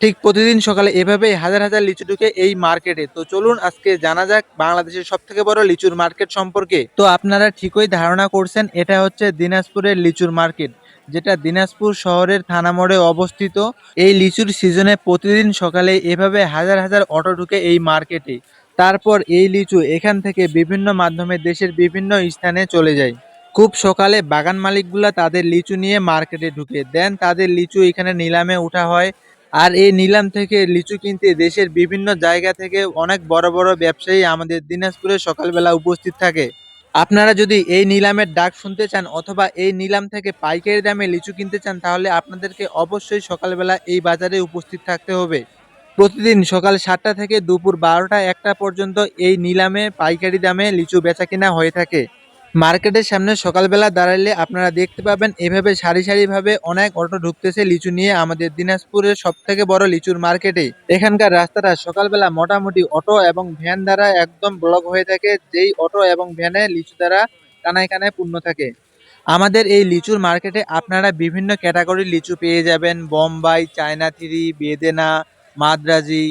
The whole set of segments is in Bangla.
ঠিক প্রতিদিন সকালে এভাবেই হাজার হাজার লিচু ঢুকে এই মার্কেটে। তো চলুন আজকে জানা যাক বাংলাদেশের সব থেকে বড় লিচুর মার্কেট সম্পর্কে। তো আপনারা ঠিকই ধারণা করছেন, এটা হচ্ছে দিনাজপুরের লিচুর মার্কেট, যেটা দিনাজপুর শহরের থানা মোড়ে অবস্থিত। এই লিচুর সিজনে প্রতিদিন সকালে এভাবে হাজার হাজার অটো ঢুকে এই মার্কেটে। তারপর এই লিচু এখান থেকে বিভিন্ন মাধ্যমে দেশের বিভিন্ন স্থানে চলে যায়। খুব সকালে বাগান মালিকগুলা তাদের লিচু নিয়ে মার্কেটে ঢুকে। দেন তাদের লিচু এখানে নিলামে উঠা হয়। আর এই নিলাম থেকে লিচু কিনতে দেশের বিভিন্ন জায়গা থেকে অনেক বড় বড় ব্যবসায়ী আমাদের দিনাজপুরে সকালবেলা উপস্থিত থাকে। আপনারা যদি এই নিলামের ডাক শুনতে চান অথবা এই নিলাম থেকে পাইকারি দামে লিচু কিনতে চান, তাহলে আপনাদেরকে অবশ্যই সকালবেলা এই বাজারে উপস্থিত থাকতে হবে। প্রতিদিন সকাল সাতটা থেকে দুপুর বারোটা একটা পর্যন্ত এই নিলামে পাইকারি দামে লিচু বেচা কিনা হয়ে থাকে। মার্কেটের সামনে সকালবেলা দাঁড়ালে আপনারা দেখতে পাবেন, এভাবে সারি সারিভাবে অনেক অটো ঢুকতেছে লিচু নিয়ে আমাদের দিনাজপুরের সব থেকে বড় লিচুর মার্কেটে। এখানকার রাস্তাটা সকালবেলা মোটামুটি অটো এবং ভ্যান দ্বারা একদম ব্লক হয়ে থাকে, যেই অটো এবং ভ্যানে লিচু দ্বারা কানায় কানায় পূর্ণ থাকে। আমাদের এই লিচুর মার্কেটে আপনারা বিভিন্ন ক্যাটাগরির লিচু পেয়ে যাবেন, বোম্বাই, চায়না থ্রি, বেদেনা, মাদ্রাজি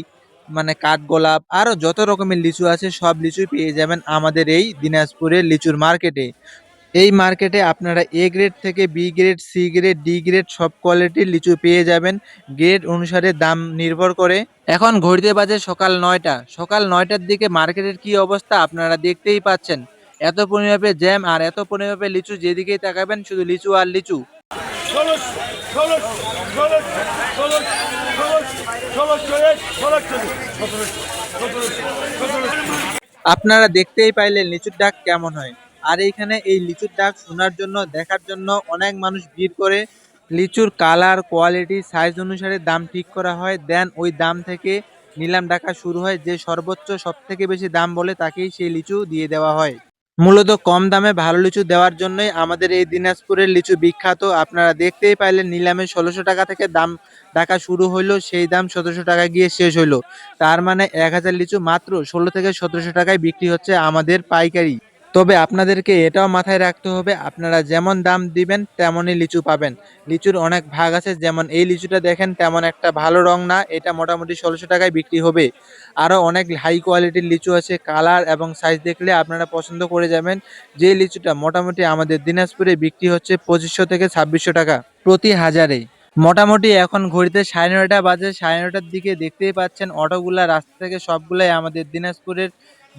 মানে কাঠগোলাপ আরও যত রকমের লিচু আছে, সব লিচুই পেয়ে যাবেন আমাদের এই দিনাজপুরের লিচুর মার্কেটে। এই মার্কেটে আপনারা এ গ্রেড থেকে B grade C grade D grade সব কোয়ালিটির লিচু পেয়ে যাবেন। গ্রেড অনুসারে দাম নির্ভর করে। এখন ঘড়িতে বাজে সকাল নয়টা। সকাল নয়টার দিকে মার্কেটের কি অবস্থা আপনারা দেখতেই পাচ্ছেন। এত পরিমাপে জ্যাম আর এত পরিমাপে লিচু যেদিকেই তাকাবেন, শুধু লিচু আর লিচু। আপনারা দেখতেই পাইলেন লিচুর ডাক কেমন হয় আর এইখানে এই লিচুর ডাক শোনার জন্য দেখার জন্য অনেক মানুষ ভিড় করে লিচুর কালার কোয়ালিটি সাইজ অনুসারে দাম ঠিক করা হয় দেন ওই দাম থেকে নিলাম ডাকা শুরু হয় যে সর্বোচ্চ সব থেকে বেশি দাম বলে তাকেই সেই লিচু দিয়ে দেওয়া হয় মূলত কম দামে ভালো লিচু দেওয়ার জন্যই আমাদের এই দিনাজপুরের লিচু বিখ্যাত। আপনারা দেখতেই পাইলেন নিলামে ষোলোশো টাকা থেকে দাম ডাকা শুরু হইল, সেই দাম সতেরোশো টাকা গিয়ে শেষ হইল। তার মানে এক হাজার লিচু মাত্র ষোলো থেকে সতেরোশো টাকায় বিক্রি হচ্ছে আমাদের পাইকারি। তবে আপনাদেরকে এটাও মাথায় রাখতে হবে, আপনারা যেমন দাম দিবেন তেমনই লিচু পাবেন। লিচুর অনেক ভাগ আছে, যেমন এই লিচুটা দেখেন তেমন একটা ভালো রং না, এটা মোটামুটি ষোলোশো টাকায় বিক্রি হবে। আরও অনেক হাই কোয়ালিটির লিচু আছে, কালার এবং সাইজ দেখলে আপনারা পছন্দ করে যাবেন। যে লিচুটা মোটামুটি আমাদের দিনাজপুরে বিক্রি হচ্ছে পঁচিশশো থেকে ছাব্বিশশো টাকা প্রতি হাজারে। মোটামুটি এখন ঘড়িতে সাড়ে নয়টা বাজে, সাড়ে নয়টার দিকে দেখতেই পাচ্ছেন, অটোগুলা রাস্তা থেকে সবগুলাই আমাদের দিনাজপুরের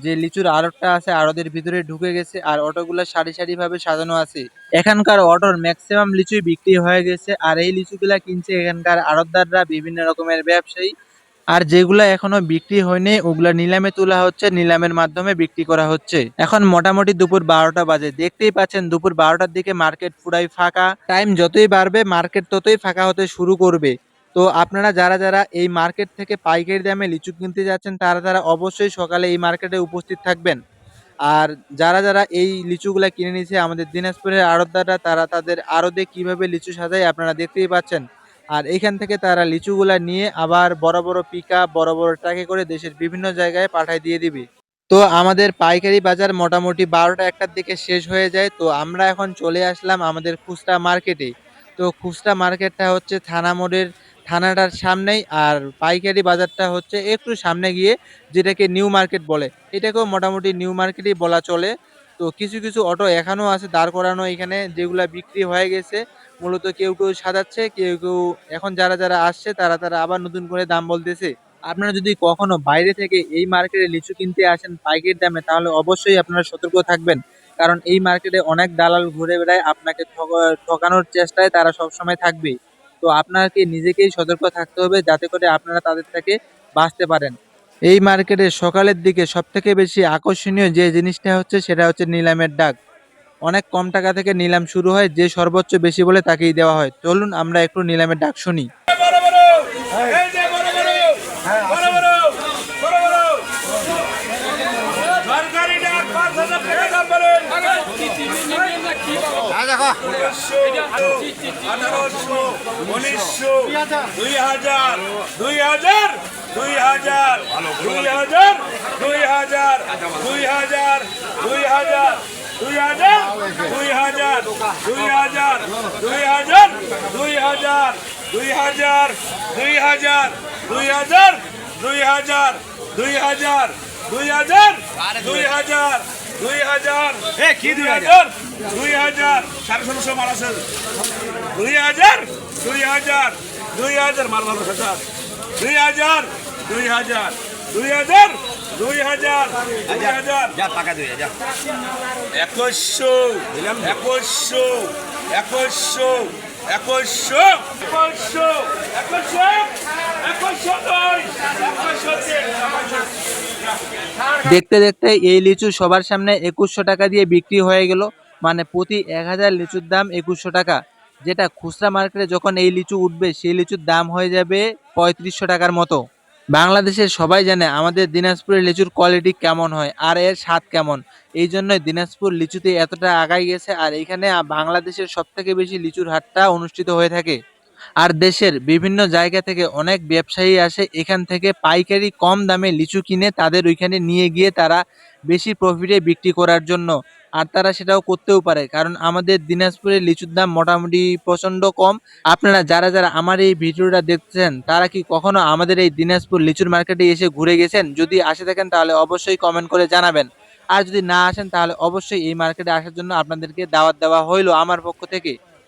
যে লিচুর আড়তটা আছে আড়তের ভিতরে ঢুকে গেছে আর অটোগুলা সারি সারি ভাবে সাজানো আছে। এখানকার অটোর ম্যাক্সিমাম লিচুই বিক্রি হয়ে গেছে আর এই লিচুগুলা কিনছে এখানকার আড়তদাররা, বিভিন্ন রকমের ব্যবসায়ী। আর যেগুলা এখনও বিক্রি হয়নি, ওগুলা নিলামে তোলা হচ্ছে, নিলামের মাধ্যমে বিক্রি করা হচ্ছে। এখন মোটামুটি দুপুর বারোটা বাজে। দেখতেই পাচ্ছেন দুপুর বারোটার দিকে মার্কেট পুরাই ফাঁকা। টাইম যতই বাড়বে, মার্কেট ততই ফাঁকা হতে শুরু করবে। তো আপনারা যারা যারা এই মার্কেট থেকে পাইকারি দামে লিচু কিনতে যাচ্ছেন, তারা তারা অবশ্যই সকালে এই মার্কেটে উপস্থিত থাকবেন। আর যারা যারা এই লিচুগুলা কিনে নিয়েছে আমাদের দিনাজপুরের আড়তদাররা, তারা তাদের আড়তে কীভাবে লিচু সাজায় আপনারা দেখতেই পাচ্ছেন। আর এইখান থেকে তারা লিচুগুলা নিয়ে আবার বড় বড় পিক বড় বড় ট্রাকে করে দেশের বিভিন্ন জায়গায় পাঠায় দিয়ে দিবে। তো আমাদের পাইকারি বাজার মোটামুটি বারোটা একটার দিকে শেষ হয়ে যায়। তো আমরা এখন চলে আসলাম আমাদের খুচরা মার্কেটে তো খুচরা মার্কেটটা হচ্ছে থানা মোড়ের থানাটার সামনেই আর পাইকারি বাজারটা হচ্ছে একটু সামনে গিয়ে যেটাকে নিউ মার্কেট বলে। এটাকেও মোটামুটি নিউ মার্কেটই বলা চলে। তো কিছু কিছু অটো এখনও আছে দাঁড় করানো এখানে যেগুলা বিক্রি হয়ে গেছে। মূলত কেউ কেউ সাজাচ্ছে, কেউ কেউ এখন যারা যারা আসছে তারা তারা আবার নতুন করে দাম বলতেছে। আপনারা যদি কখনো বাইরে থেকে এই মার্কেটে লিচু কিনতে আসেন পাইকারি দামে, তাহলে অবশ্যই আপনারা সতর্ক থাকবেন। কারণ এই মার্কেটে অনেক দালাল ঘুরে বেড়ায় আপনাকে ঠকা- ঠকানোর চেষ্টায় তারা সবসময় থাকবে তো আপনাকে নিজেকেই সতর্ক থাকতে হবে যাতে করে আপনারা তাদের থেকে বাঁচতে পারেন। এই মার্কেটে সকালের দিকে সব থেকে বেশি আকর্ষণীয় যে জিনিসটা হচ্ছে সেটা হচ্ছে নিলামের ডাক অনেক কম টাকা থেকে নিলাম শুরু হয় যে সর্বোচ্চ বেশি বলে তাকেই দেওয়া হয়। চলুন আমরা একটু নিলামের ডাক শুনি বড় বড় এই যে বড় বড় বড় বড় বড় বড় সরকারি ডাক পাঁচ হাজার টাকা দাম বলেন ষোলোশো আঠারোশো উনিশশো দুই হাজার দুই হাজার দুই হাজার দুই হাজার দুই হাজার দুই হাজার দুই হাজার দুই হাজার দুই হাজার দুই হাজার দুই হাজার দুই হাজার দুই হাজার দুই হাজার দুই হাজার দুই হাজার দুই হাজার দুই হাজার দুই হাজার দুই হাজার কি দুই হাজার দুই হাজার সাড়ে ষোলোশো মাল আছে দুই হাজার দুই হাজার দুই হাজার মাল ভালো স্যার দুই হাজার দুই হাজার দুই হাজার দুই হাজার দুই হাজার যা টাকা দিয়ে যা একুশশো একুশশো একুশশো একুশশো একুশশো একুশশো একুশশো নয় একুশশো দেখতে দেখতে এই লিচু সবার সামনে একুশশো টাকা দিয়ে বিক্রি হয়ে গেল। মানে প্রতি এক হাজার লিচুর দাম একুশশো টাকা। যেটা খুচরা মার্কেটে যখন এই লিচু উঠবে, সেই লিচুর দাম হয়ে যাবে পঁয়ত্রিশশো টাকার মতো। বাংলাদেশের সবাই জানে আমাদের দিনাজপুরের লিচুর কোয়ালিটি কেমন হয়, আর এর স্বাদ কেমন। এই জন্যই দিনাজপুর লিচুতে এতটা আগাই গেছে, আর এখানে বাংলাদেশের সব থেকে বেশি লিচুর হাটটা অনুষ্ঠিত হয়ে থাকে। আর দেশের বিভিন্ন জায়গা থেকে অনেক ব্যবসায়ী আসে, এখান থেকে পাইকারি কম দামে লিচু কিনে তাদের ওইখানে নিয়ে গিয়ে তারা বেশি প্রফিটে বিক্রি করার জন্য। আর তারা সেটাও করতেও পারে, কারণ আমাদের দিনাজপুরের লিচুর দাম মোটামুটি প্রচণ্ড কম। আপনারা যারা যারা আমার এই ভিডিওটা দেখছেন, তারা কি কখনো আমাদের এই দিনাজপুর লিচুর মার্কেটে এসে ঘুরে গেছেন? যদি আসে থাকেন, তাহলে অবশ্যই কমেন্ট করে জানাবেন। আর যদি না আসেন, তাহলে অবশ্যই এই মার্কেটে আসার জন্য আপনাদেরকে দাওয়াত দেওয়া হইল আমার পক্ষ থেকে।